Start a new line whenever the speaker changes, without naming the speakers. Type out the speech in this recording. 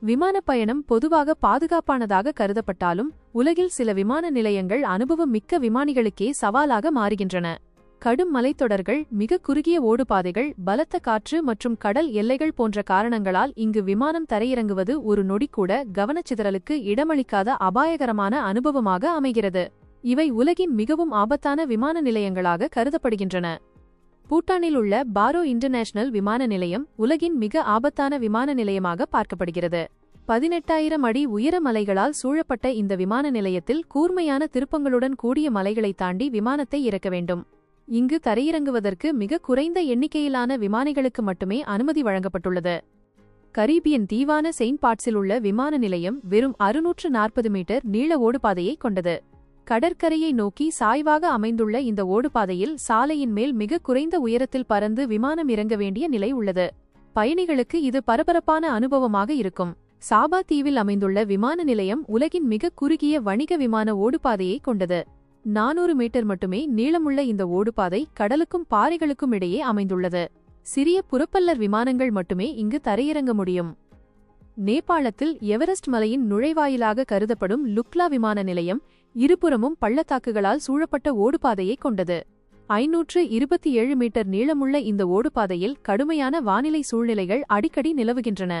விமானப் பயணம் பொதுவாக பாதுகாப்பானதாக கருதப்பட்டாலும் உலகில் சில விமான நிலையங்கள் அனுபவம் மிக்க விமானிகளுக்கே சவாலாக மாறுகின்றன. கடும் மலைத்தொடர்கள் மிக குறுகிய ஓடுபாதைகள் பலத்த காற்று மற்றும் கடல் எல்லைகள் போன்ற காரணங்களால் இங்கு விமானம் தரையிறங்குவது ஒரு நொடிக்கூட கவனச்சிதறலுக்கு இடமளிக்காத அபாயகரமான அனுபவமாக அமைகிறது. இவை உலகின் மிகவும் ஆபத்தான விமான நிலையங்களாக கருதப்படுகின்றன. பூட்டானில் உள்ள பாரோ இன்டர்நேஷனல் விமான நிலையம் உலகின் மிக ஆபத்தான விமான நிலையமாக பார்க்கப்படுகிறது. பதினெட்டாயிரம் அடி உயர மலைகளால் சூழப்பட்ட இந்த விமான நிலையத்தில் கூர்மையான திருப்பங்களுடன் கூடிய மலைகளை தாண்டி விமானத்தை இறக்க வேண்டும். இங்கு தரையிறங்குவதற்கு மிக குறைந்த எண்ணிக்கையிலான விமானிகளுக்கு மட்டுமே அனுமதி வழங்கப்பட்டுள்ளது. கரீபியன் தீவான செயின்ட் பாட்ஸில் உள்ள விமான நிலையம் வெறும் அறுநூற்று நாற்பது மீட்டர் நீள ஓடுபாதையை கொண்டது. கடற்கரையை நோக்கி சாய்வாக அமைந்துள்ள இந்த ஓடுபாதையில் சாலையின் மேல் மிக குறைந்த உயரத்தில் பறந்து விமானம் இறங்க வேண்டிய நிலை உள்ளது. பயணிகளுக்கு இது பரபரப்பான அனுபவமாக இருக்கும். சாபா தீவில் அமைந்துள்ள விமான நிலையம் உலகின் மிக குறுகிய வணிக விமான ஓடுபாதையை கொண்டது. நானூறு மீட்டர் மட்டுமே நீளமுள்ள இந்த ஓடுபாதை கடலுக்கும் பாறைகளுக்கும் இடையே அமைந்துள்ளது. சிறிய புறப்பல்லர் விமானங்கள் மட்டுமே இங்கு தரையிறங்க முடியும். நேபாளத்தில் எவரெஸ்ட் மலையின் நுழைவாயிலாக கருதப்படும் லுக்லா விமான நிலையம் இருபுறமும் பள்ளத்தாக்குகளால் சூழப்பட்ட ஓடுபாதையை கொண்டது. ஐநூற்று இருபத்தி ஏழு மீட்டர் நீளமுள்ள இந்த ஓடுபாதையில் கடுமையான வானிலை சூழ்நிலைகள் அடிக்கடி நிலவுகின்றன.